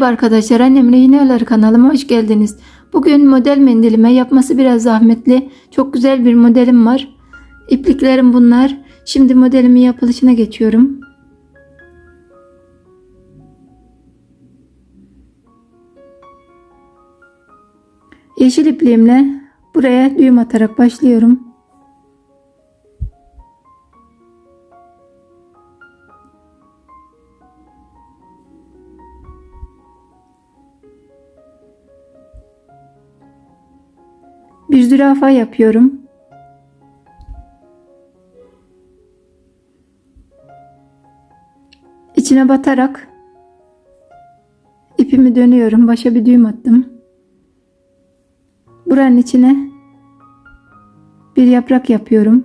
Merhaba arkadaşlar annem Rehineler kanalıma hoş geldiniz. Bugün model mendilime yapması biraz zahmetli. Çok güzel bir modelim var. İpliklerim bunlar. Şimdi modelimin yapılışına geçiyorum. Yeşil ipliğimle buraya düğüm atarak başlıyorum. Bir zürafa yapıyorum. İçine batarak ipimi dönüyorum. Başa bir düğüm attım. Buranın içine bir yaprak yapıyorum.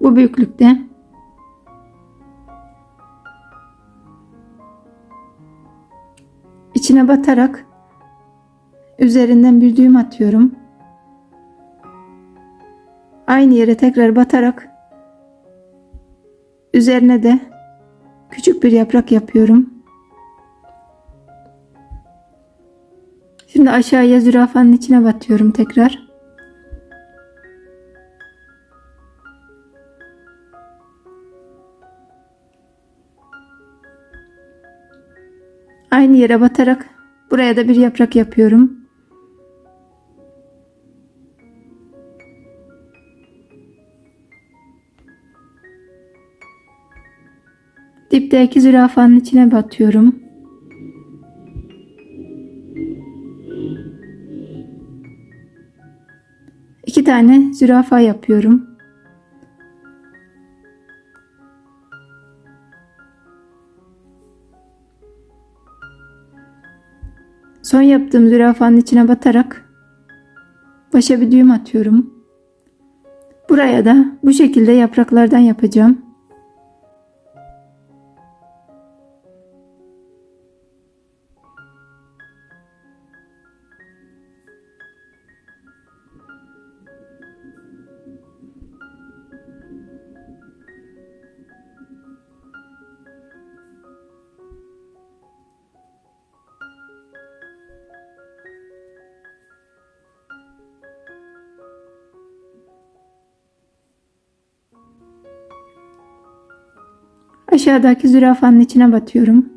Bu büyüklükte. İçine batarak üzerinden bir düğüm atıyorum. Aynı yere tekrar batarak üzerine de küçük bir yaprak yapıyorum. Şimdi aşağıya zürafanın içine batıyorum tekrar. Aynı yere batarak buraya da bir yaprak yapıyorum. Dipteki zürafanın içine batıyorum. İki tane zürafa yapıyorum. Son yaptığım zürafanın içine batarak başa bir düğüm atıyorum. Buraya da bu şekilde yapraklardan yapacağım. Aşağıdaki zürafanın içine batıyorum.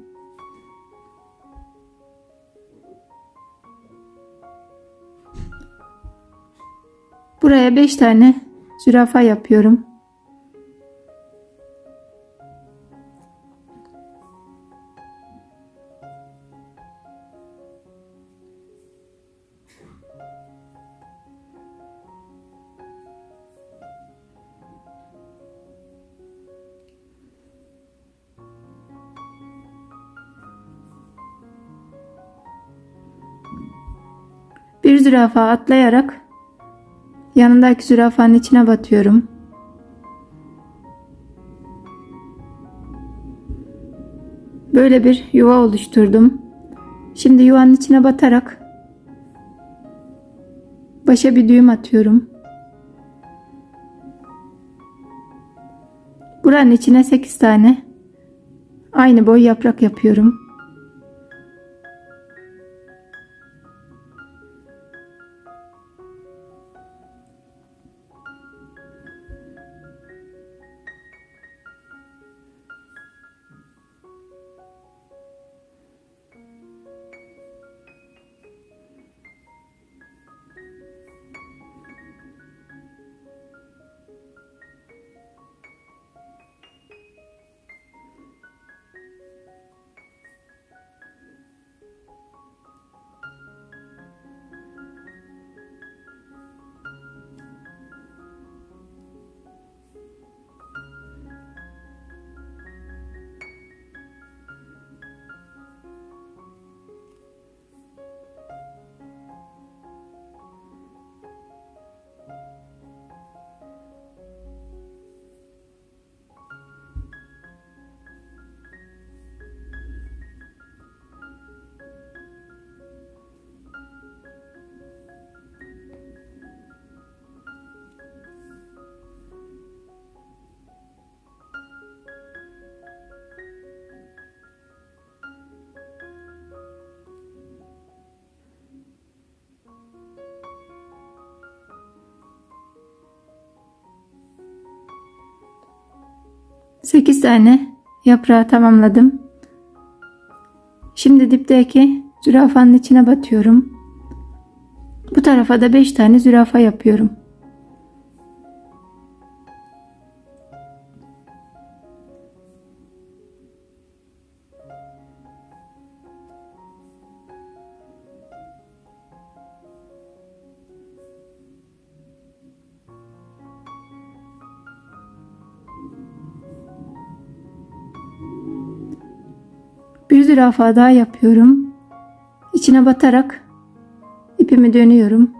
Buraya 5 tane zürafa yapıyorum. Zürafa atlayarak yanındaki zürafanın içine batıyorum. Böyle bir yuva oluşturdum. Şimdi yuvanın içine batarak başa bir düğüm atıyorum. Buranın içine 8 tane aynı boy yaprak yapıyorum. 8 tane yaprağı tamamladım. Şimdi dipteki zürafanın içine batıyorum. Bu tarafa da 5 tane zürafa yapıyorum. Bir zürafa daha yapıyorum. İçine batarak ipimi dönüyorum.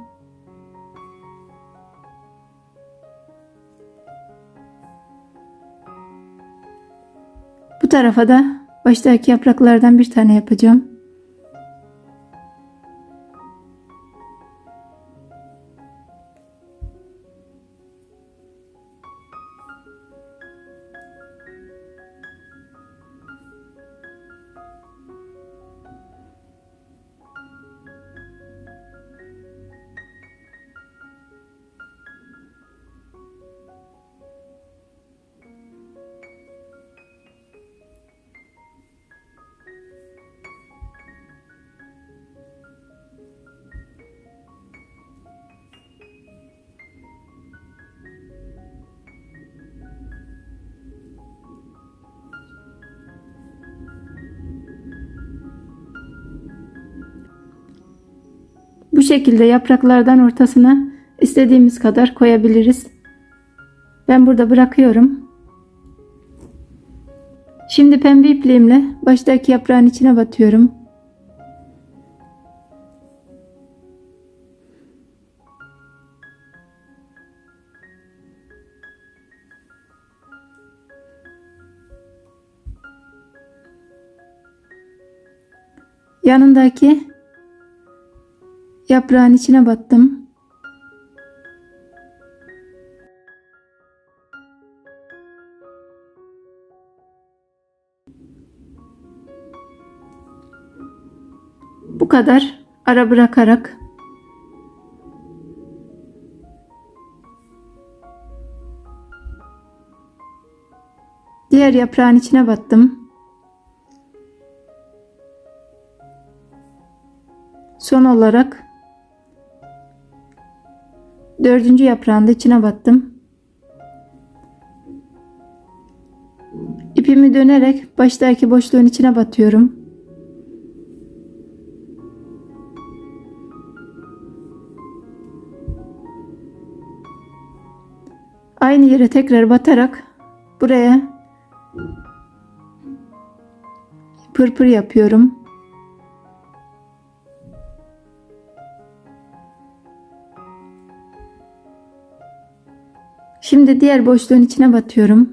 Bu tarafa da baştaki yapraklardan bir tane yapacağım. Şekilde yapraklardan ortasına istediğimiz kadar koyabiliriz. Ben burada bırakıyorum. Şimdi pembe ipliğimle baştaki yaprağın içine batıyorum. Yanındaki Yaprağın içine battım. Bu kadar ara bırakarak diğer yaprağın içine battım. Son olarak Dördüncü yaprağın da içine battım. İpimi dönerek baştaki boşluğun içine batıyorum. Aynı yere tekrar batarak buraya pırpır yapıyorum. Şimdi diğer boşluğun içine batıyorum.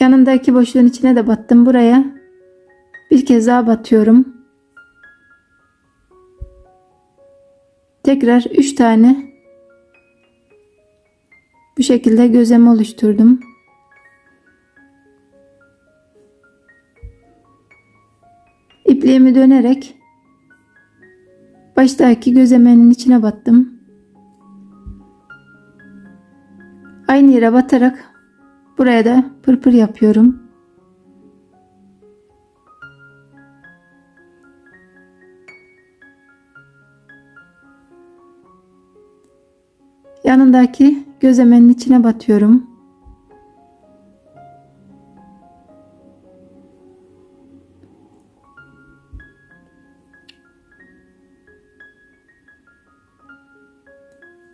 Yanındaki boşluğun içine de battım buraya. Bir kez daha batıyorum. Tekrar 3 tane bu şekilde gözleme oluşturdum. İpliğimi dönerek baştaki gözlemenin içine battım. Aynı yere batarak buraya da pırpır yapıyorum. Yanındaki gözlemenin içine batıyorum.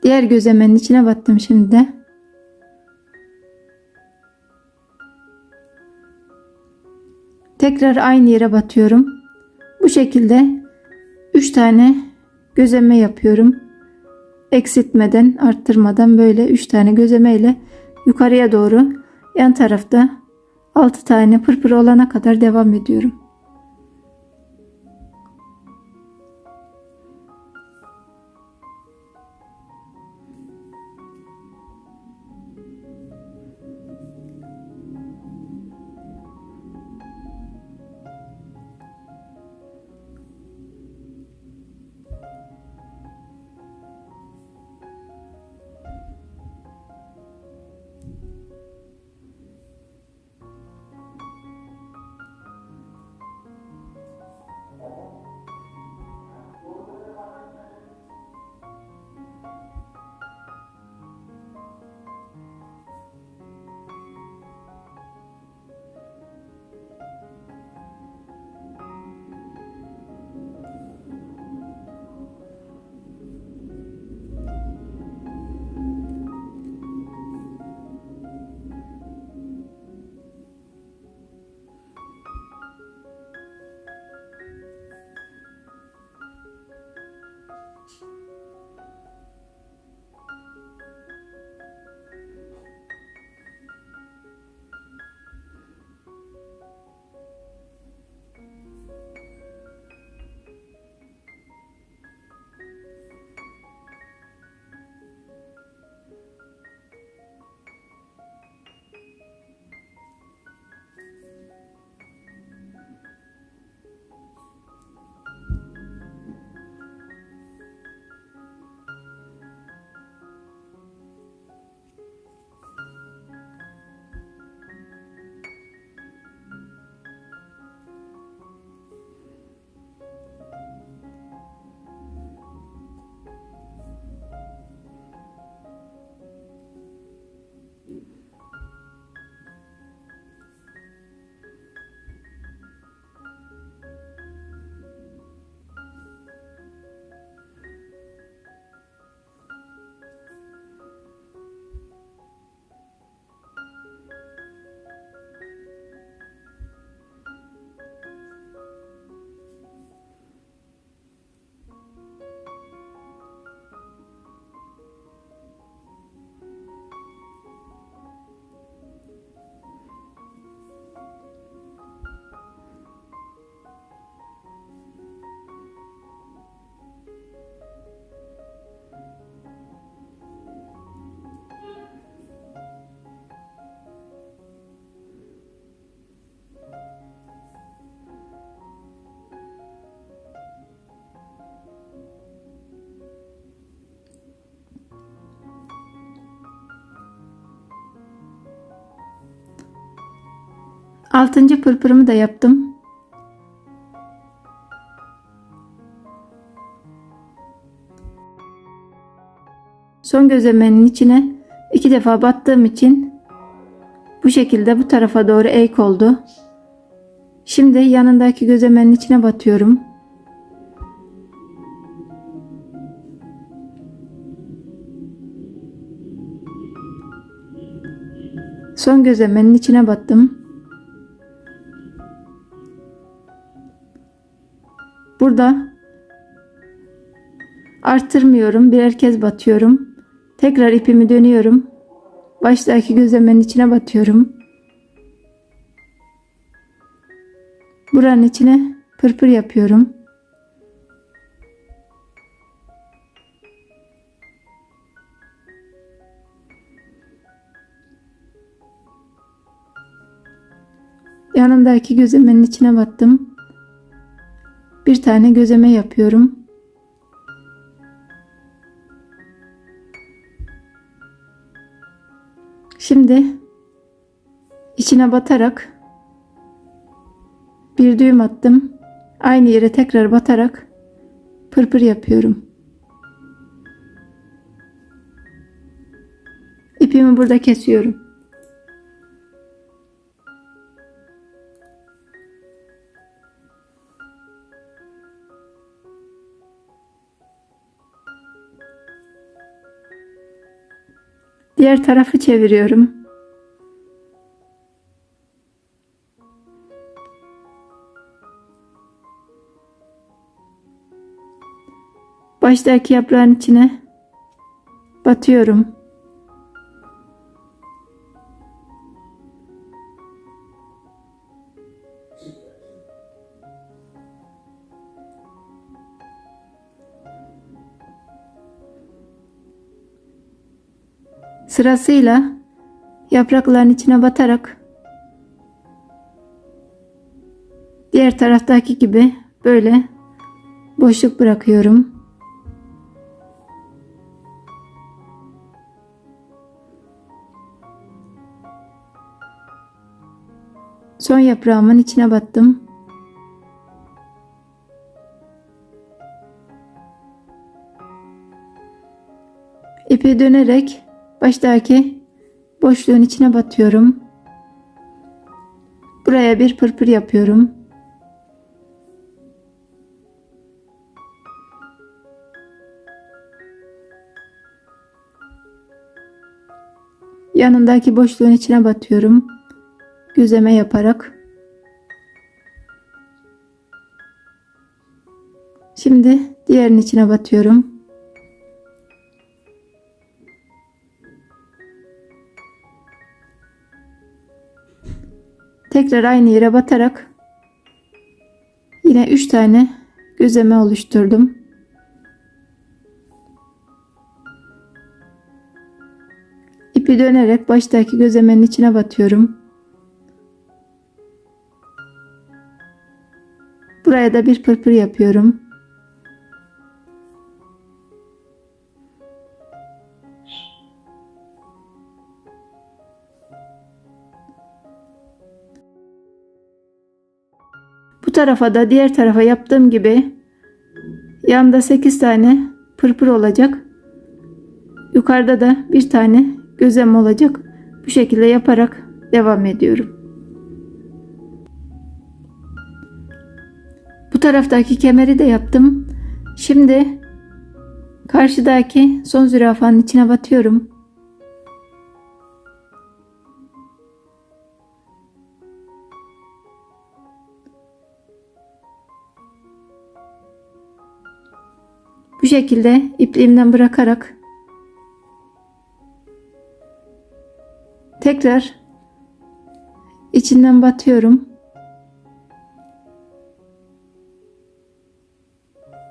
Diğer gözlemenin içine battım şimdi de. Tekrar aynı yere batıyorum. Bu şekilde 3 tane gözleme yapıyorum eksiltmeden arttırmadan böyle 3 tane gözleme ile yukarıya doğru yan tarafta 6 tane pırpır olana kadar devam ediyorum. Altıncı pırpırımı da yaptım. Son gözlemenin içine iki defa battığım için bu şekilde bu tarafa doğru eğik oldu. Şimdi yanındaki gözlemenin içine batıyorum. Son gözlemenin içine battım. Burada arttırmıyorum. Birer kez batıyorum. Tekrar ipimi dönüyorum. Baştaki gözlemenin içine batıyorum. Buranın içine pırpır yapıyorum. Yanındaki gözlemenin içine battım. Bir tane gözleme yapıyorum. Şimdi içine batarak bir düğüm attım. Aynı yere tekrar batarak pırpır yapıyorum. İpimi burada kesiyorum. Diğer tarafı çeviriyorum. Baştaki yaprağın içine batıyorum. Sırasıyla yaprakların içine batarak diğer taraftaki gibi böyle boşluk bırakıyorum. Son yaprağımın içine battım. İpi dönerek baştaki boşluğun içine batıyorum. Buraya bir pırpır yapıyorum. Yanındaki boşluğun içine batıyorum. Gözleme yaparak. Şimdi diğerinin içine batıyorum. Tekrar aynı yere batarak yine 3 tane gözleme oluşturdum. İpi dönerek baştaki gözlemenin içine batıyorum. Buraya da bir pırpır yapıyorum. Tarafa da diğer tarafa yaptığım gibi yanında 8 tane pırpır olacak. Yukarıda da bir tane gözlem olacak. Bu şekilde yaparak devam ediyorum. Bu taraftaki kemeri de yaptım. Şimdi karşıdaki son zürafanın içine batıyorum. Bu şekilde ipliğimden bırakarak tekrar içinden batıyorum.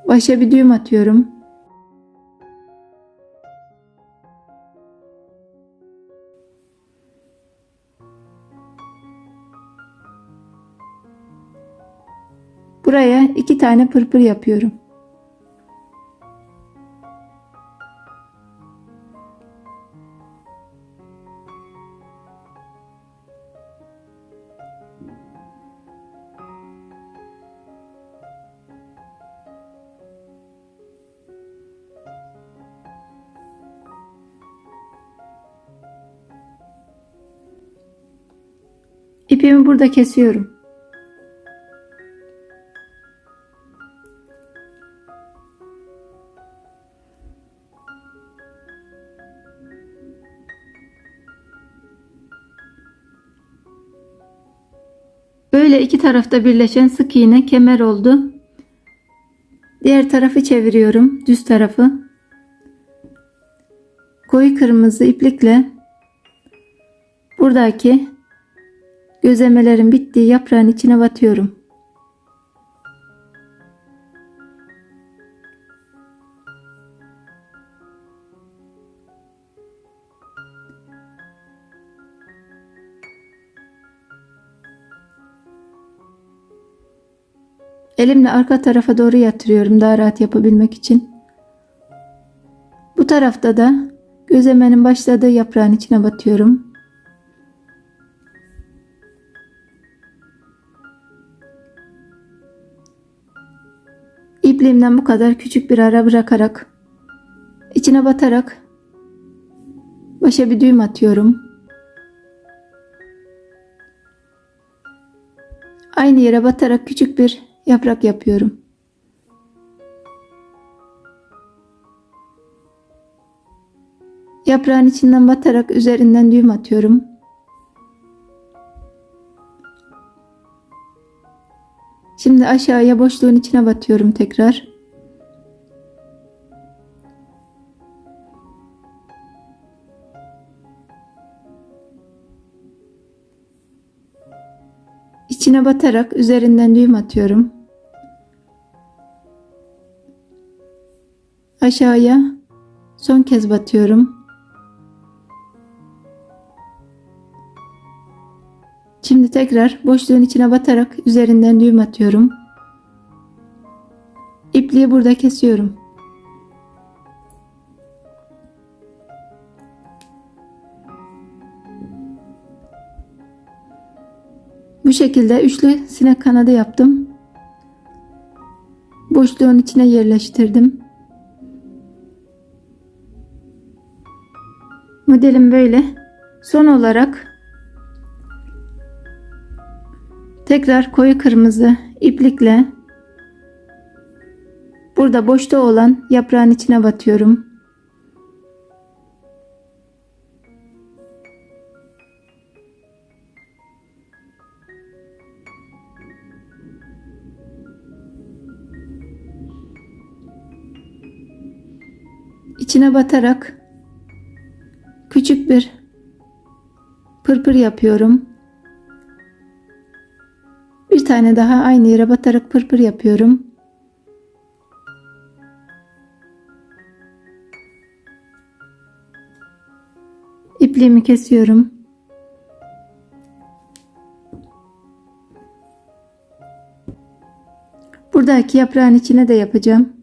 Başa bir düğüm atıyorum. Buraya iki tane pırpır yapıyorum. İpimi burada kesiyorum. Böyle iki tarafta birleşen sık iğne kemer oldu. Diğer tarafı çeviriyorum. Düz tarafı. Koyu kırmızı iplikle buradaki gözlemelerin bittiği yaprağın içine batıyorum. Elimle arka tarafa doğru yatırıyorum daha rahat yapabilmek için. Bu tarafta da gözlemenin başladığı yaprağın içine batıyorum. İpliğimden bu kadar küçük bir ara bırakarak içine batarak başa bir düğüm atıyorum. Aynı yere batarak küçük bir yaprak yapıyorum. Yaprağın içinden batarak üzerinden düğüm atıyorum. Şimdi aşağıya boşluğun içine batıyorum tekrar. İçine batarak üzerinden düğüm atıyorum. Aşağıya son kez batıyorum. Tekrar boşluğun içine batarak üzerinden düğüm atıyorum. İpliği burada kesiyorum. Bu şekilde üçlü sinek kanadı yaptım. Boşluğun içine yerleştirdim. Modelim böyle. Son olarak tekrar koyu kırmızı iplikle burada boşta olan yaprağın içine batıyorum. İçine batarak küçük bir pırpır yapıyorum. Tane daha aynı yere batarak pırpır yapıyorum. İpliğimi kesiyorum. Buradaki yaprağın içine de yapacağım.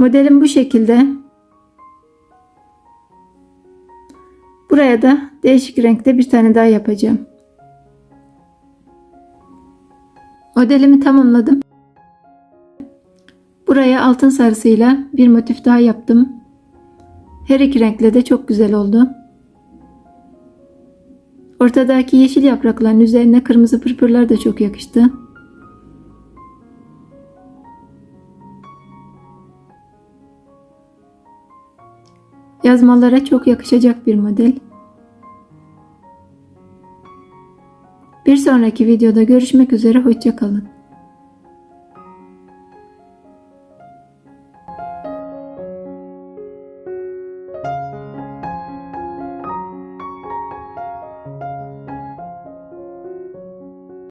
Modelim bu şekilde. Buraya da değişik renkte bir tane daha yapacağım. Modelimi tamamladım. Buraya altın sarısıyla bir motif daha yaptım. Her iki renkle de çok güzel oldu. Ortadaki yeşil yaprakların üzerine kırmızı pırpırlar da çok yakıştı. Yazmalara çok yakışacak bir model. Bir sonraki videoda görüşmek üzere hoşçakalın.